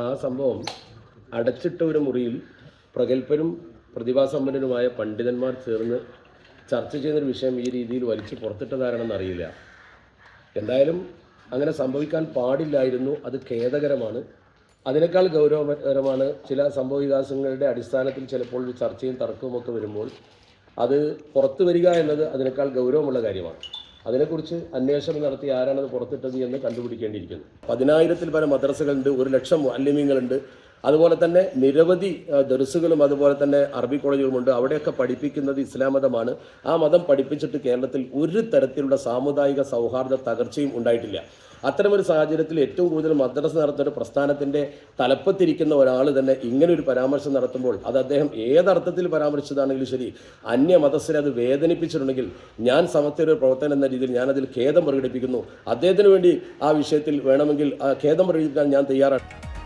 ആ സംഭവം അടച്ചിട്ട ഒരു മുറിയിൽ പ്രഗത്ഭരും പ്രതിഭാസമ്പന്നരുമായ പണ്ഡിതന്മാർ ചേർന്ന് ചർച്ച ചെയ്യുന്നൊരു വിഷയം ഈ രീതിയിൽ വലിച്ചു പുറത്തിട്ടതാരാണെന്ന് അറിയില്ല. എന്തായാലും അങ്ങനെ സംഭവിക്കാൻ പാടില്ലായിരുന്നു. അത് ഖേദകരമാണ്. അതിനേക്കാൾ ഗൗരവകരമാണ് ചില സംഭവ വികാസങ്ങളുടെ അടിസ്ഥാനത്തിൽ ചിലപ്പോൾ ഒരു ചർച്ചയും തർക്കവും ഒക്കെ വരുമ്പോൾ അത് പുറത്തു വരിക എന്നത് അതിനേക്കാൾ ഗൗരവമുള്ള കാര്യമാണ്. അതിനെക്കുറിച്ച് അന്വേഷണം നടത്തി ആരാണത് പുറത്തിട്ടത് എന്ന് കണ്ടുപിടിക്കേണ്ടിയിരിക്കുന്നു. പതിനായിരത്തിൽ പല മദ്രസകളുണ്ട് ഒരു ലക്ഷം അല്യമീങ്ങളുണ്ട് അതുപോലെ തന്നെ നിരവധി ദർസുകളും അതുപോലെ തന്നെ അറബി കോളേജുകളും ഉണ്ട്. അവിടെയൊക്കെ പഠിപ്പിക്കുന്നത് ഇസ്ലാം മതമാണ്. ആ മതം പഠിപ്പിച്ചിട്ട് കേരളത്തിൽ ഒരു തരത്തിലുള്ള സാമുദായിക സൗഹാർദ്ദ തകർച്ചയും ഉണ്ടായിട്ടില്ല. അത്തരമൊരു സാഹചര്യത്തിൽ ഏറ്റവും കൂടുതൽ മദ്രസ നടത്തുന്ന ഒരു പ്രസ്ഥാനത്തിന്റെ തലപ്പത്തിരിക്കുന്ന ഒരാൾ തന്നെ ഇങ്ങനെ ഒരു പരാമർശം നടത്തുമ്പോൾ അത് അദ്ദേഹം ഏതർത്ഥത്തിൽ പരാമർശിച്ചതാണെങ്കിലും ശരി അന്യ മതസ്ഥരെ അത് വേദനിപ്പിച്ചിട്ടുണ്ടെങ്കിൽ ഞാൻ സമത്വ പ്രവർത്തനം എന്ന രീതിയിൽ ഞാൻ അതിൽ ഖേദം പ്രകടിപ്പിക്കുന്നു. അദ്ദേഹത്തിന് വേണ്ടി ആ വിഷയത്തിൽ വേണമെങ്കിൽ ഖേദം പ്രകടിപ്പിക്കാൻ ഞാൻ തയ്യാറാണ്.